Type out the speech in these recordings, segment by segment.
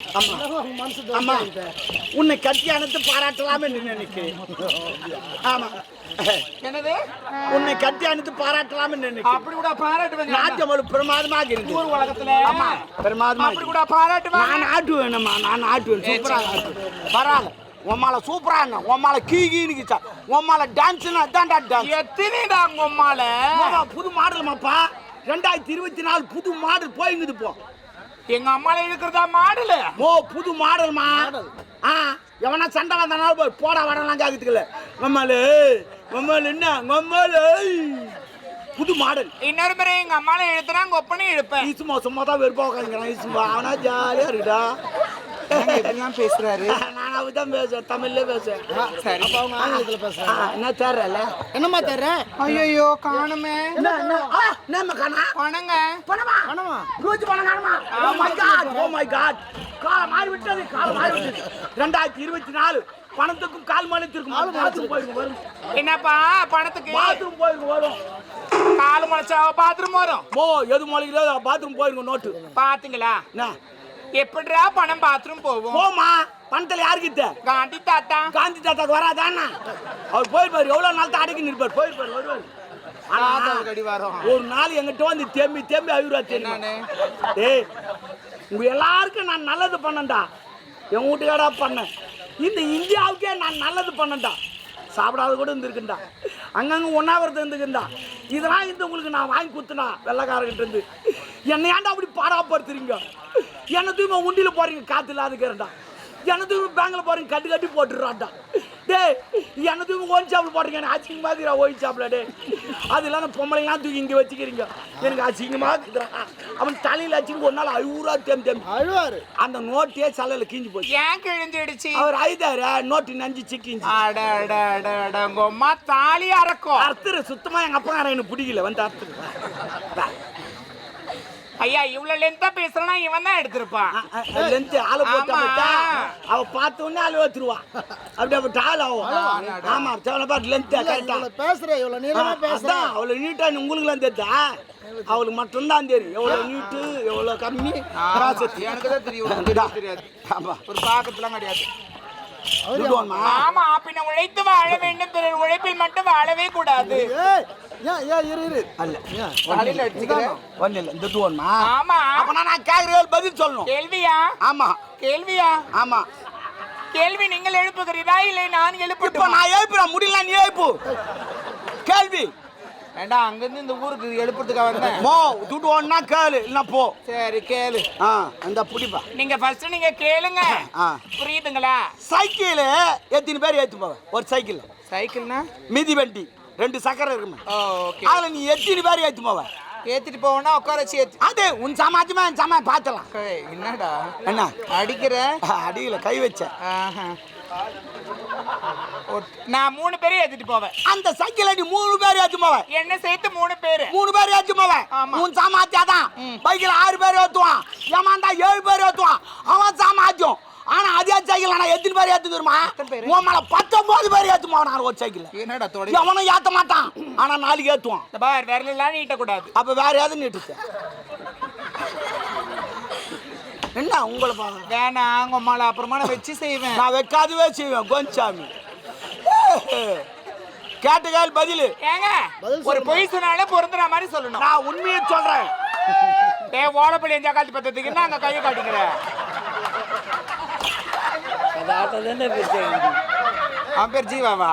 ஆமா. அம்மா உன்னை கட்டி அணைத்து பாராட்டலாம் என்று நினைக்கிறேன் ஆமா. என்னது? உன்னை கட்டி அணைத்து பாராட்டலாம் என்று நினைக்கிறேன் அப்படி கூட பாராட்டுவேங்க நாட்டியம் ஒரு பிரமாதமாக ஊர் இருக்கு உலகத்துல. ஆமா. பிரமாதமா அப்படி. கூட பாராட்டுவேன். நான் ஆட்டுவேனம்மா நான் ஆட்டுவேன். சூப்பராக ஆட்டுவேன் பரவாயில்ல உம்மால சூப்பரா என்ன உம்மால கீ கீனுக்குச்சா உம்மால டான்ஸ்னா அதான்டா டான்ஸ் எத்தனைடா மாமா, புது மாடல்மாப்பா? ரெண்டாயிரத்தி இருபத்தி நாலு புது மாடல் போயிங்குது இப்போ எங்க அம்மால இருக்கிறதா மாடல? ஓ புது மாடல்மா? ஆ எவனா சண்டை வந்தனால போய் போடா வரலாம் கேட்கறதுக்குல மம்மாலு மம்மாலு என்ன? மம்மாலு புது மாடல். இன்னொரு முறை எங்க அம்மால எழுத்துனா உங்க ஒப்பனை எடுப்பேன் ஈசுமா சும்மா தான் வெறுப்பா உட்காந்துக்கிறான் ஈசுமா அவனா ஜாலியா இருக்குடா எப்படிலாம் பேசுறாரு. நான் அவதான் பேசுவேன். தமிழ்ல பேசுவேன். சரி. என்ன தேர்றல என்னம்மா தர்ற? ஐயோ காணுமே. என்ன காணா? பணங்க. பணமா? பணமா? ரோஜ் பணம் காணுமா? Oh my god oh my god காலம் மாறி விட்டது காலம் மாறி விட்டது ரெண்டாயிரத்தி இருபத்தி நாலு பணத்துக்கும் கால் மாநிலத்திற்கும் பாத்ரூம் போயிருக்கும் வரும். என்னப்பா பணத்துக்கு? பாத்ரூம் போயிருக்கும் வரும். காலு முளைச்சா பாத்ரூம் வரும். ஓ எது மொழிகளோ பாத்ரூம் போயிருக்கும் நோட்டு பாத்தீங்களா? என்ன? எப்படிடா பணம் பாத்ரூம் போகும் போமா பணத்துல யாருக்கிட்ட? காந்தி தாத்தா. காந்தி தாத்தாக்கு வராதாண்ணா. அவர் போயிருப்பாரு எவ்வளவு நாள் தான் அடக்கி நிற்பார். போயிருப்பாரு வருவார். ஆனா, அடி வரும். ஒரு நாள் எங்கிட்ட வந்து தேம்பி தேம்பி அவிரா? தெரியும்? ஏய் உங்க எல்லாருக்கும் நான் நல்லது பண்ணேன்டா. என் வீட்டுக்காரா பண்ணேன். இந்த இந்தியாவுக்கே நான் நல்லது பண்ணேன்டா. சாப்பிடாத கூட இருந்திருக்குண்டா அங்கங்க ஒன்னாவது இருந்துக்குண்டா இதெல்லாம் இந்த உங்களுக்கு நான் வாங்கி கொடுத்தனா வெள்ளக்காரங்கிட்ட இருந்து. என்னை ஏன்டா அப்படி பாடாப்படுத்துறீங்க என்ன தூய்மை உண்டியில் போறீங்க காத்து இல்லாதுக்கிறேன்டா என்ன தூய்மை பேங்கில் போறீங்க கட்டு கட்டி போட்டுடுறான்டா. டேய் என்ன தூய்மை ஓன் சாப்பிட போடுறீங்க எனக்கு அசிங்கமாக இருக்கிறா ஓயின் சாப்பிட டே அது இல்லாத பொம்பளைங்களாம் தூக்கி இங்கே வச்சுக்கிறீங்க. எனக்கு அசிங்கமாக அவன் தலையில் வச்சுன்னு ஒரு நாள் ஐநூறுவா தேம் தேம். அழுவாரு. அந்த நோட்டே சல்லையில் கிஞ்சி போச்சு. ஏன் கிழிஞ்சிடுச்சு? அவர் ஐதாரு நோட்டு நஞ்சு சிக்கிஞ்சு அட அட அட அட உங்க அம்மா தாலி அறக்கும் அர்த்தர் சுத்தமா எங்க அப்பா எனக்கு பிடிக்கல வந்து அர்த்தர். ஐயா இவ்வளவு லென்த்தா பேசுறனா இவன் தான் எடுத்திருப்பான். லென்த் ஆளை போட்டு அவ பார்த்த உடனே ஆளு வச்சிருவா அப்படி அப்படி ஆள் ஆகும். ஆமா செவன பாட்டு லென்த் கரெக்டா பேசுற இவ்வளவு நீளமா பேசுற. அவ்வளவு நீட்டா உங்களுக்கு எல்லாம் தெரியுதா? அவளுக்கு மட்டும்தான் தெரியும். எவ்வளவு நீட்டு எவ்வளவு கம்மி. எனக்கு தான் தெரியும். தெரியாது ஆமா. ஒரு பாக்கத்துலாம் கிடையாது. ஆமா பின்ன உழைத்து வாழ வேண்டும் பிறர் உழைப்பில் மட்டும் வாழவே கூடாது. பதில் சொல்லணும். கேள்வியா? ஆமா. கேள்வியா? ஆமா. கேள்வி நீங்கள் எழுப்புகிறீரா? இல்லை நான் இப்ப எழுப்பட்டுமா நான் எழுப்புறேன். முடியல நீ எழுப்பு. கேள்வி. வேண்டாம் அங்கிருந்து இந்த ஊருக்கு எழுப்புறதுக்காக வந்தேன்? மோ துட்டு ஒன்னா கேளு இல்ல போ. சரி கேளு. ஆ அந்த புடிப்பா. நீங்க ஃபர்ஸ்ட் நீங்க கேளுங்க. ஆ புரியுதுங்களா? சைக்கிள் எத்தனை பேர் ஏத்து போவ ஒரு சைக்கிள். சைக்கிள்னா? மிதி வண்டி ரெண்டு சக்கரை இருக்குமே. ஓகே. அதுல நீ எத்தனை பேர் ஏத்து போவ. ஏத்திட்டு போவோம்னா உட்கார வச்சு ஏத்தி. அது உன் சமாஜமா என் சமாஜ் பார்த்தலாம் என்னடா? என்ன? அடிக்கிற? அடியில கை வச்ச நான் மூணு பேரையும் ஏத்திட்டு போவேன். அந்த சைக்கிள் அடி மூணு பேர் ஏத்து போவ என்ன சேர்த்து மூணு பேரு. மூணு பேர் ஏத்து போவ ஆமா. உன் சாமாத்தியாதான். பைக்கில் ஆறு பேர் ஏத்துவான். ஏமாந்தா ஏழு பேர் ஏத்துவான். அவன் சாமாத்தியம். ஆனா அதே சைக்கிள் நான் எத்தனை பேர் ஏத்து பேரு? உன் மேல பத்தொன்பது பேர் ஏத்துமா நான் ஒரு சைக்கிள். என்னடா தொட எவனும் ஏத்த மாட்டான். ஆனா நாளைக்கு ஏத்துவான். பார் விரலாம் நீட்டக்கூடாது. அப்ப வேற ஏதாவது நீட்டுச்சு? என்ன உங்களை பாக்க வேணாம் உங்க அம்மால அப்புறமா நான் வச்சு செய்வேன். நான் வைக்காதவே செய்வேன் கோஞ்சாமி கேட்ட கேள் பதில். ஏங்க ஒரு. பொய் சொன்னாலே பொருந்துற மாதிரி சொல்லணும். நான் உண்மையை சொல்றேன். ஏ ஓலப்பள்ளி எஞ்சா காலத்து பத்தத்துக்கு என்ன அங்க கையை காட்டிக்கிற? அவன் பேர் ஜீவாவா?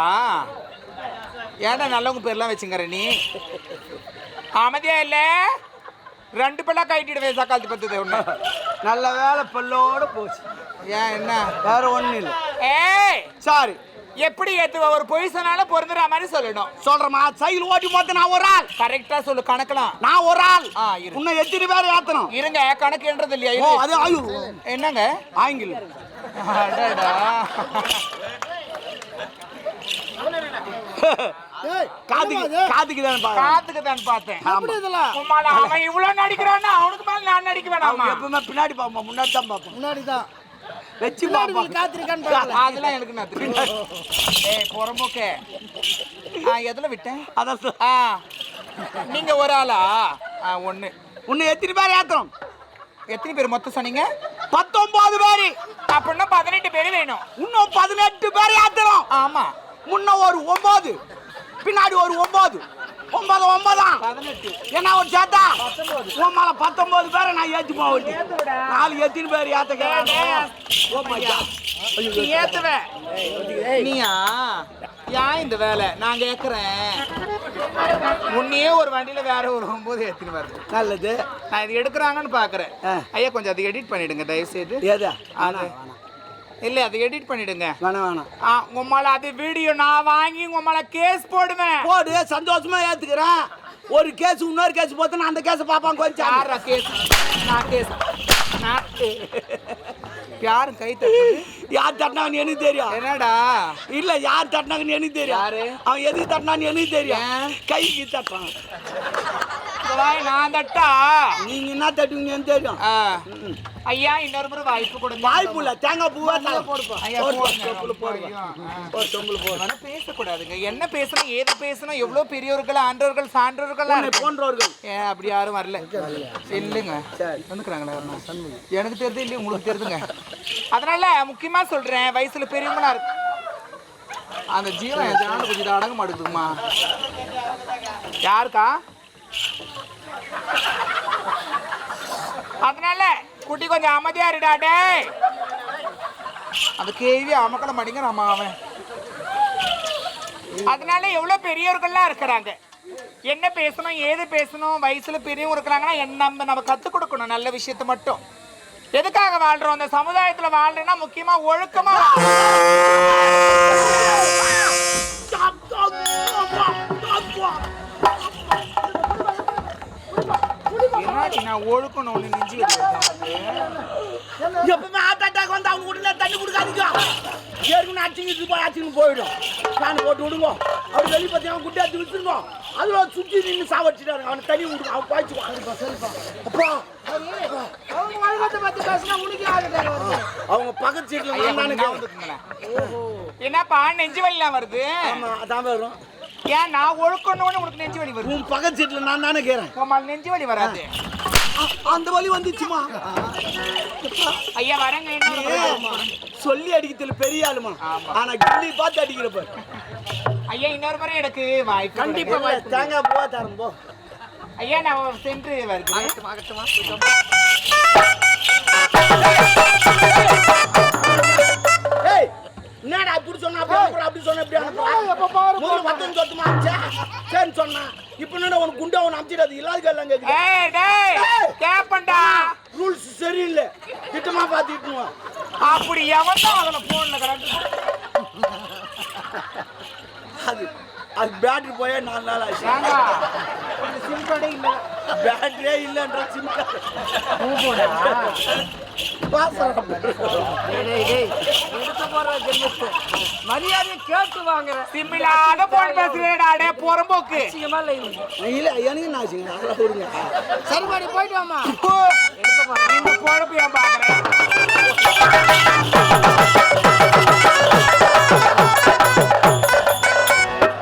ஏன்டா நல்லவங்க பேர்லாம் வச்சுங்கிற நீ? அமைதியா இல்ல? ரெண்டு பேர்லாம் கைட்டிடுவேன் சக்காலத்து பத்தது ஒண்ணு நல்ல வேலை பல்லோட போச்சு. ஏன் என்ன? வேற ஒண்ணும் இல்லை. ஏய்! சாரி எப்படி ஏத்துவ? ஒரு பொய் சொன்னாலும் பொருந்துற மாதிரி சொல்லணும். சொல்றேம்மா சைக்கிள் ஓட்டி போத்து நான் ஒரு ஆள். கரெக்டா சொல்லு கணக்கலாம் நான் ஒரு ஆள். உன்னை எத்தனை பேர் ஏத்தணும்? இருங்க கணக்குன்றது இல்லையா. அது ஆயு என்னங்க? ஆங்கிலம். அடடா. இது? காதுக்கு தான் காத்துக்கு தான் பார்த்தேன். அவன் இவ்வளவு நடிக்கிறான்னா அவனுக்கு மேல நான் நடிக்க வேணாமா? எப்பவுமே பின்னாடி பார்ப்போம் முன்னாடி தான் பார்ப்போம் முன்னாடி தான் வச்சு பார்ப்போம் காத்திருக்கான்னு அதெல்லாம் எனக்கு நான் ஏய் புறம்போக்கே. ஆ எதுல விட்டேன்? அதான் நீங்க ஒரு ஆளா? ஒண்ணு. உன்னை எத்தனை பேர் ஏத்தணும் எத்தனை பேர் மொத்தம் சொன்னீங்க? பத்தொன்பது பேரு. அப்படின்னா பதினெட்டு பேர் வேணும். இன்னும் பதினெட்டு பேர் ஏத்தணும் ஆமா. முன்ன ஒரு ஒன்பது. பின்னாடி ஒரு ஒன்பது ஒன்பது ஒன்பதாம் என்ன ஒரு சேத்தா? உன் மேல பத்தொன்பது பேரை நான் ஏத்தி போவேன் நாலு எத்தனை பேர் ஏத்த கேட்கறேன். Oh my God. நீ ஏத்துவ. நீயா? ஏன் இந்த வேலை? நான் கேக்குறேன். உன்னையே ஒரு வண்டியில வேற ஒரு ஒன்பது ஏத்தின்னு வருது. நல்லது. நான் இது எடுக்கிறாங்கன்னு பாக்குறேன். ஆ. ஐயா கொஞ்சம் அதை எடிட் பண்ணிடுங்க தயவு செய்து ஏதா? அது இல்ல அதை எடிட் பண்ணிடுங்க. வேணாம் வேணாம். ஆ, உம்மால அது வீடியோ நான் வாங்கி உம்மால கேஸ் போடுவேன். போடு சந்தோஷமா ஏத்துக்கிறேன். ஒரு கேஸ் இன்னொரு கேஸ் போத்து நான் அந்த கேஸ் பாப்பான் கொஞ்சம் யாரா கேஸ் நான் கேஸ் நான் யாரும் கை தட்டுது யார் தட்டினாங்கன்னு எனக்கு தெரியும். என்னடா? இல்ல யார் தட்டினாங்கன்னு எனக்கு தெரியும்? அவன் எதுக்கு தட்டினான்னு எனக்கு தெரியும்? கைக்கு தட்டான் வாய் நான் தட்டா? நீங்க என்ன தட்டுவீங்கன்னு தெரியும். ஐயா இன்னொரு முறை வாய்ப்பு கொடுங்க. வாய்ப்பு இல்ல தேங்காய் பூவா தலை. போடுப்பா. ஐயா, போடுங்க. தொப்புளு போடுப்பா. ஐயா, ஆ. ஒரு தொம்புல போடு. ஆனா பேசக்கூடாதுங்க. என்ன பேசணும் ஏது பேசணும் எவ்வளவு பெரியவர்கள் ஆண்டவர்கள் சான்றவர்கள் போன்றவர்கள். ஏன் அப்படி யாரும் வரல. இல்லைங்க. வந்துக்கிறாங்களா எனக்கு தெரியுது இல்லையா? உங்களுக்கு தெரியுதுங்க அதனால முக்கியமா சொல்றேன் வயசுல பெரியவங்களா இருக்கு அந்த ஜீவன் கொஞ்சம் அடங்க மாட்டேங்குதுமா? யாருக்கா? அதனால குட்டி கொஞ்சம் அமைதியா இருடா டேய். அந்த கேள்வி அமக்கல மாட்டேங்க நம்ம அவன். அதனால எவ்வளவு பெரியவர்கள்லாம் இருக்கிறாங்க? என்ன பேசணும் ஏது பேசணும் வயசுல பெரியவங்க இருக்கிறாங்கன்னா என்ன நம்ம நம்ம கத்துக் கொடுக்கணும் நல்ல விஷயத்த மட்டும். எதுக்காக வாழ்றோம்? அந்த சமுதாயத்துல வாழ்றேன்னா முக்கியமா ஒழுக்கமா நான் ஒழுக்கணும்னு நெஞ்சு எப்பவுமே ஹார்ட் அட்டாக் வந்து அவங்க உடனே தண்ணி கொடுக்காதீங்க. ஏற்கனவே போய் அடிச்சுன்னு போயிடும். ஃபேன் போட்டு விடுங்க. அவர் வெளியே பார்த்தீங்கன்னா குட்டி அடிச்சு விட்டுருங்க அதில் சுற்றி நின்று சாவடிச்சிட்டாரு. அவனை தண்ணி விடுங்க அவன் பாய்ச்சுவான் அப்பா. அவங்க பக்கத்து வச்சுக்கங்களேன். என்னப்பா நெஞ்சு வலிலாம் வருது? ஆமா அதான் வரும். ஏன் நான் ஒழுக்கணும்னு உனக்கு நெஞ்சு வலி வருது? உன் பக்கத்து நான் தானே கேறேன். உமால் நெஞ்சு வலி வராது. அந்த வலி வந்துச்சுமா? ஐயா வரங்க. சொல்லி அடிக்கிறதுல பெரிய ஆளுமா. ஆனா கிள்ளி பார்த்து அடிக்கிறப்ப ஐயா இன்னொரு முறை எனக்கு வாய்ப்பு கண்டிப்பா. தேங்காய் போவா தரம் போ. ஐயா நான் சென்று வருகிறேன். சொன்ன இப்படி அனுப்புற? முதல்ல வத்தம் சொத்துமா அமிச்சா சரின்னு சொன்னா இப்ப என்னடா உனக்கு குண்டா ஒன்று அமிச்சிடாது இல்லாத கேள்லாம் ஏய் டேய் கேப்பண்டா. ரூல்ஸ் சரியில்லை. திட்டமா பார்த்துக்கிட்டுமா அப்படி எவன் தான் அதுல போன்ல கரெக்ட்? அது அது பேட்டரி போயே நாலு நாள் ஆச்சு. சிம் கார்டே இல்ல பேட்டரியே இல்லைன்ற சிம் மரியாதை கேட்டு வாங்குறேன் சிம்மிலாத போன் பேசுறேன் அடே புறம்போக்கு இல்ல எனக்கு என்ன ஆச்சுங்க சரிபாடி போயிட்டு வாமா இந்த பாக்குறேன்